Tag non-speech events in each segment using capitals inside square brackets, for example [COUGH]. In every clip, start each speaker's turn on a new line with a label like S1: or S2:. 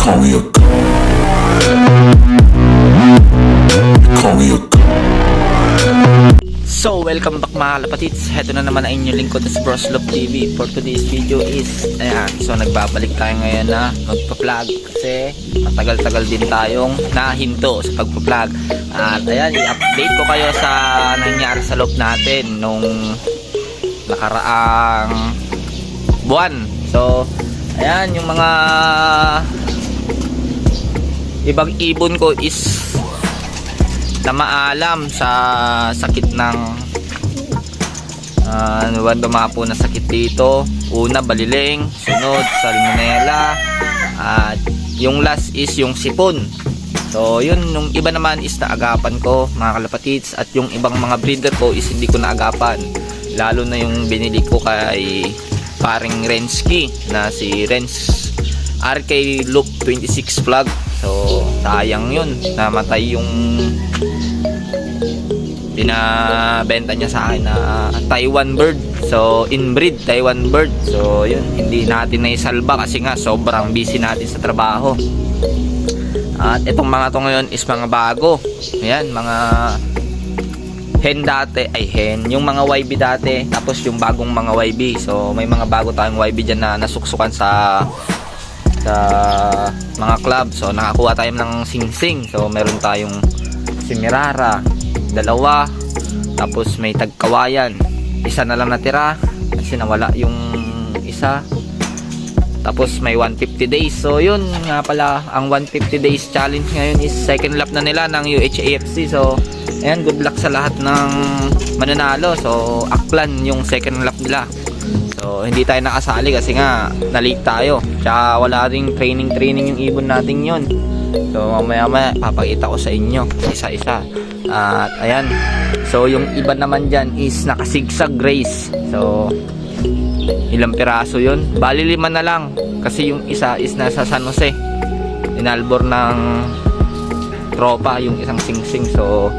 S1: call me a call.
S2: So, welcome back mga kalapatids. Heto na naman ang inyong lingkod sa Broslop TV. For today's video is, ayan, so nagbabalik tayo ngayon na magpa-vlog kasi matagal-tagal din tayong nahinto sa pagpa-vlog. At ayan, i-update ko kayo sa nangyari sa loob natin nung nakaraang buwan. So, ayan, yung mga ibang ibon ko is na maalam sa sakit ng uh, ano ba dumapo na sakit dito. Una baliling sunod salmonella at yung last is yung sipon. So yun yung iba naman is naagapan ko mga kalapatids at yung ibang mga breeder ko is hindi ko naagapan. Lalo na yung binili ko kay paring Rensky na si Rens RK Loop 26 vlog so sayang yun. Namatay yung binabenta niya sa akin na Taiwan bird. So inbreed Taiwan bird. So yun hindi natin naisalba kasi nga sobrang busy natin sa trabaho. At itong mga to ngayon is mga bago. Ayan mga hen dati. Ay hen. Yung mga YB dati tapos yung bagong mga YB so may mga bago tayong YB dyan na nasuksukan sa sa club. So nakakuha tayo ng sing-sing. So meron tayong si Mirara dalawa. Tapos may tagkawayan. Isa na lang natira kasi nawala yung isa. Tapos may 150 days. So yun nga pala. Ang 150 days challenge ngayon is second lap na nila ng UHAFC so ayan good luck sa lahat ng mananalo. So aklan yung second lap nila so hindi tayo nakasali kasi nga nalate tayo. Tsaka wala ring training training yung ibon natin yun. So mamaya maya papakita ko sa inyo. Isa isa at ayan. So yung iba naman dyan is nakasigsag race. So ilang piraso yun. Bali lima na lang. Kasi yung isa is nasa San Jose. Inalbor ng tropa yung isang singsing. So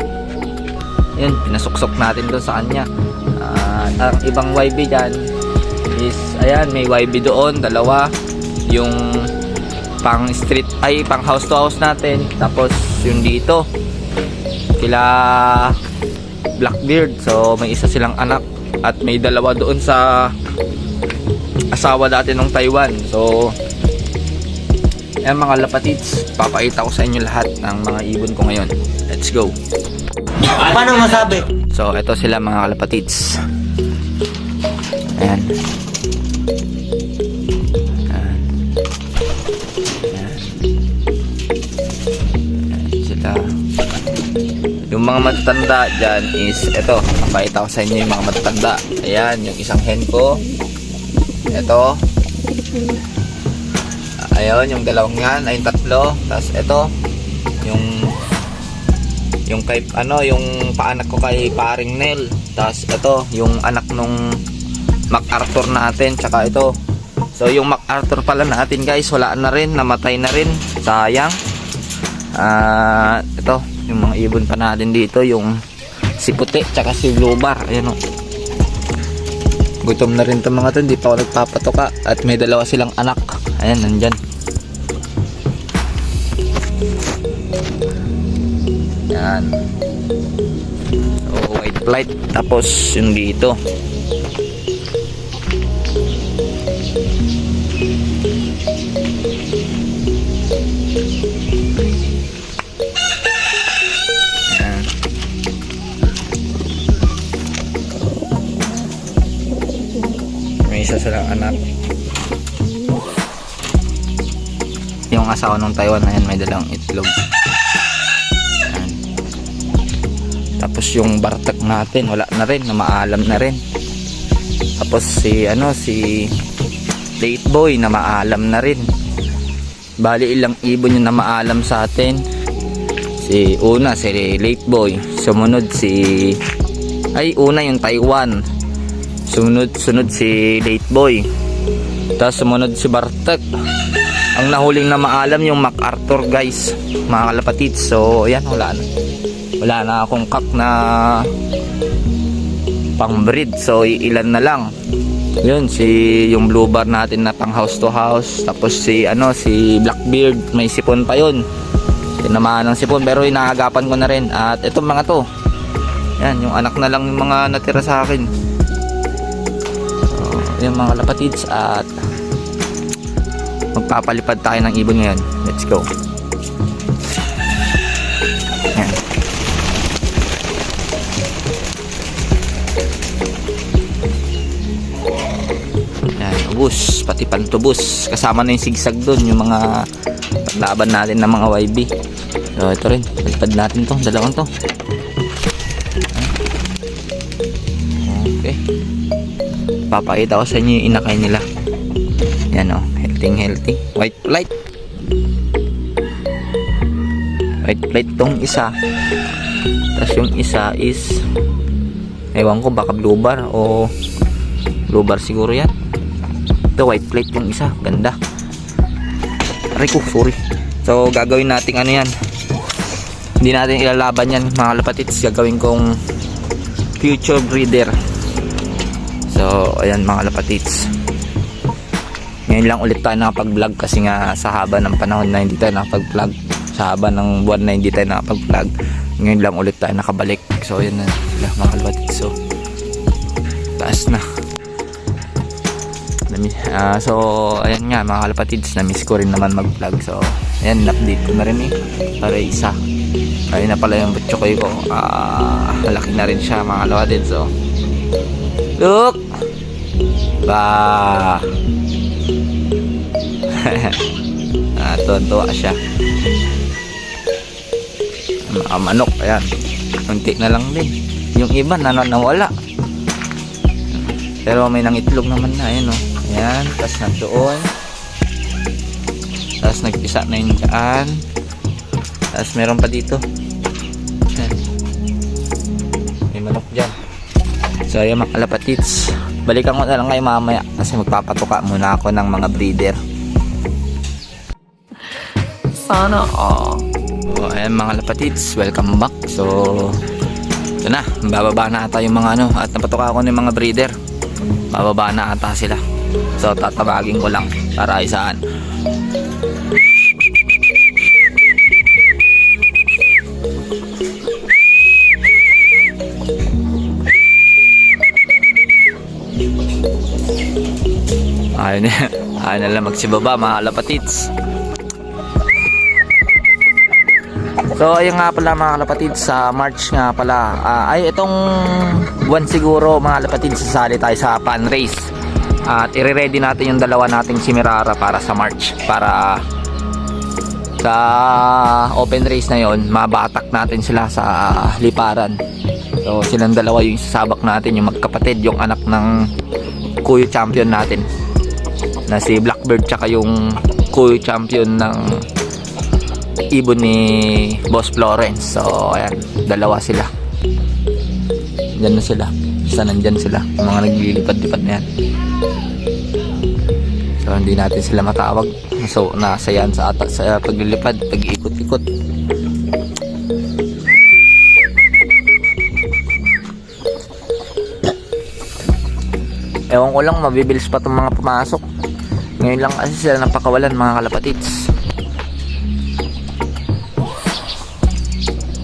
S2: yun pinasuksok natin doon sa kanya. At ang ibang YB dyan is ayan may YB doon dalawa. Yung pang street ay pang house to house natin. Tapos yung dito. Kila Blackbeard so may isa silang anak. At may dalawa doon sa asawa dati ng Taiwan. So yan mga lapatids papakita ko sa inyo lahat ng mga ibon ko ngayon. Let's go.
S3: Paano masabi?
S2: so ito sila mga kalapatids ayan ayan yung mga matatanda dyan is ito papakita ko sa inyo yung mga matatanda. Ayan yung isang hen ko. Ito ayun yung dalawang yan ay tatlo. Tapos ito yung yung kay ano yung paanak ko kay paring Nel. Tapos ito yung anak nung MacArthur natin tsaka ito. So yung MacArthur pala natin guys wala na rin namatay na rin. Sayang. Ah ito yung mga ibon pa natin dito yung si puti tsaka si blue bar ayan o. Gutom na rin itong mga to hindi pa ako nagpapatoka at may dalawa silang anak. Ayan nandyan. Yan so white flight. Tapos yung dito silang anak yung asawa ng Taiwan na yan may dalang itlog. Yan. tapos yung bartak natin wala na rin na maalam na rin. Tapos si ano si late boy na maalam na rin. Bali ilang ibon yung na maalam sa atin. Si una si late boy. Sumunod si ay una yung Taiwan sumunod sunod si late boy tapos sumunod si Bartek ang nahuling na maalam yung MacArthur guys mga kalapatid so ayan wala na wala na akong kak na pang breed so ilan na lang Yun, si yung blue bar natin na pang house to house. Tapos si ano, si Blackbeard, may sipon pa yun. Tinamaan ng sipon pero inaagapan ko na rin. At itong mga to. Yan, yung anak na lang yung mga natira sa akin. Yung mga lapatids at magpapalipad tayo ng ibon ngayon. Let's go. Yan. Yan, ubus, pati pantubos. Kasama na yung sigsag doon, yung mga laban natin ng mga YB. So, ito rin. Palipad natin to, dalawang to. Papakita ko sa inyo yung inakay nila. Yan o, oh, healthy healthy. White light. White light tong isa. Tapos yung isa is ewan ko baka blue bar o blue bar siguro yan. Ito white plate yung isa, ganda. Aray sorry. So gagawin natin ano yan. Hindi natin ilalaban yan mga lapatits. Gagawin kong future breeder. So, ayan mga lapatits. Ngayon lang ulit tayo nakapag-vlog kasi nga sa haba ng panahon na hindi tayo nakapag-vlog. Sa haba ng buwan na hindi tayo nakapag-vlog. Ngayon lang ulit tayo nakabalik. So, ayan na sila mga lapatits. So, taas na. Ah, so, ayan nga mga kalapatids, na-miss ko rin naman mag-vlog. So, ayan, update ko na rin eh. Para isa. Ayun na pala yung butchokoy ko. Ah, malaki na rin siya mga kalapatids. So, look! Ba! [LAUGHS] ah, tuwa siya. Mga manok, ayan. Unti na lang din. Yung iba, na nawala. Pero may nangitlog naman na, ayan o. Ayan, tapos na doon. Tapos nagpisa na yun dyan. Tapos meron pa dito. Ayan. May manok dyan. So, ayan mga kalapatits. Balikan ko na lang kayo mamaya kasi magpapatuka muna ako ng mga breeder.
S4: Sana all.
S2: So, ayan mga lapatits, welcome back. So, ito na, bababa na ata yung mga ano, at napatuka ako ng mga breeder. Bababa na ata sila. So, tatabagin ko lang para isaan. Ayaw na, ayaw na lang magsibaba mga lapatits. So ayun nga pala mga kalapatid sa March nga pala. Ah, ay itong buwan siguro mga kalapatid sasali tayo sa pan race at ire-ready natin yung dalawa nating Simirara para sa March para sa open race na yon mabatak natin sila sa liparan. So silang dalawa yung sasabak natin yung magkapatid yung anak ng kuyo champion natin na si Blackbird tsaka yung kuyo champion ng ibon ni Boss Florence. So, ayan, dalawa sila. Diyan na sila. Isa nandyan sila. Yung mga naglilipad-lipad na yan. So, hindi natin sila matawag. So, nasa yan sa, ata, sa paglilipad, pag-ikot-ikot. Ewan ko lang, mabibilis pa itong mga pumasok. Ngayon lang kasi sila napakawalan mga kalapatits.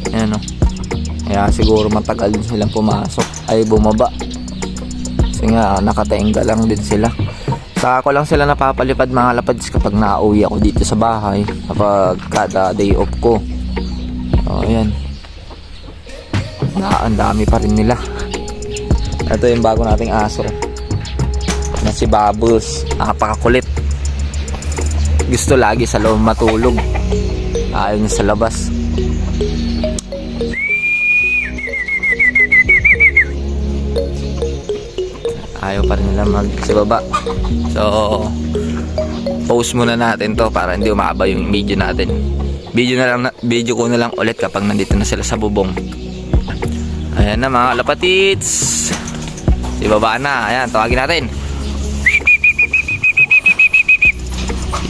S2: Ayan o. Kaya siguro matagal din silang pumasok. Ay bumaba. Kasi nga nakataingga lang din sila. Saka ko lang sila napapalipad mga lapads kapag nauwi ako dito sa bahay. Kapag kada day off ko. So ayan. Na, ang dami pa rin nila. Ito yung bago nating aso. Na si Bubbles. Napakakulit. Gusto lagi sa loob matulog. Ayaw niya sa labas. ayaw pa rin nila mag sa baba so post muna natin to para hindi umaba yung video natin video na lang video ko na lang ulit kapag nandito na sila sa bubong ayan na mga lapatits si baba na ayan tawagin natin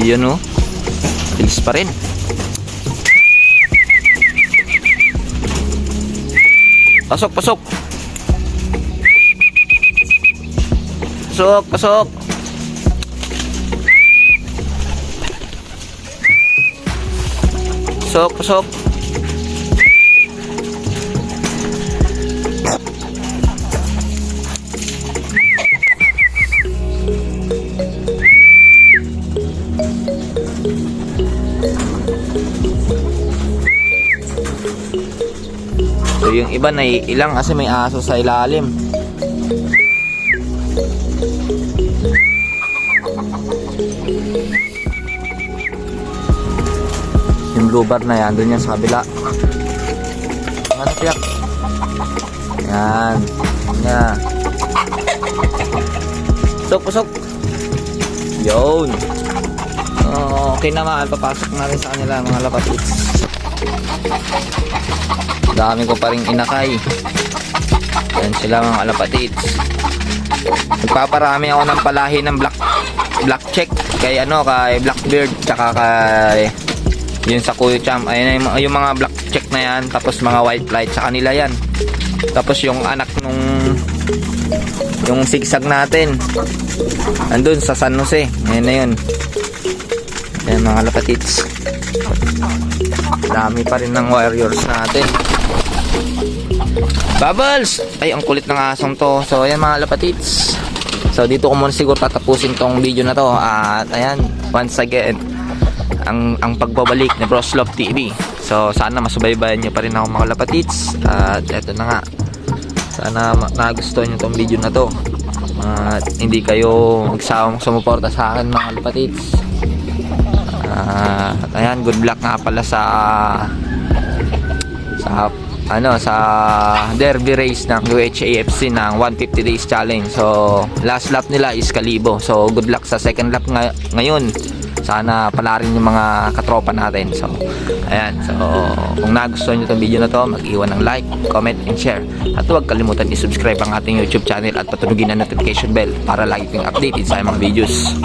S2: yun o bilis pa rin pasok pasok pasok, pasok. Pasok, pasok. Iba na ilang kasi may aso sa ilalim. Yung blue bar na yan, doon yan sa kabila. Ano tiyak? Yan. Yan. Pusok, pusok. Yun. Oh, okay naman. Papasok na rin sa kanila mga lapatits. Dami ko pa rin inakay. Yan sila mga alapatits. Nagpaparami ako ng palahi ng black black check kay ano kay Blackbeard tsaka kay yun sa Kuya Cham. Ayun yung, yung mga black check na yan tapos mga white light sa kanila yan. Tapos yung anak nung yung sigsag natin andun sa San Jose. Ayun na yun. Yan mga alapatits. Dami pa rin ng warriors natin. Bubbles! Ay, ang kulit ng asong to. So, ayan mga lapatits. So, dito ko muna siguro tatapusin tong video na to. At, ayan, once again, ang, ang pagbabalik ni Bros Love TV. So, sana masubaybayan nyo pa rin ako mga lapatits. At, eto na nga. Sana nagustuhan nyo tong video na to. At, hindi kayo magsawang sumuporta sa akin mga lapatits. At, ayan, good luck nga pala sa sa ano sa derby race ng UHAFC ng 150 days challenge. So last lap nila is Kalibo. So good luck sa second lap nga- ngayon. Sana pala rin yung mga katropa natin. So ayan. So kung nagustuhan niyo tong video na to, mag-iwan ng like, comment, and share. At huwag kalimutan i-subscribe ang ating YouTube channel at patulugin ang notification bell para lagi kang updated sa mga videos.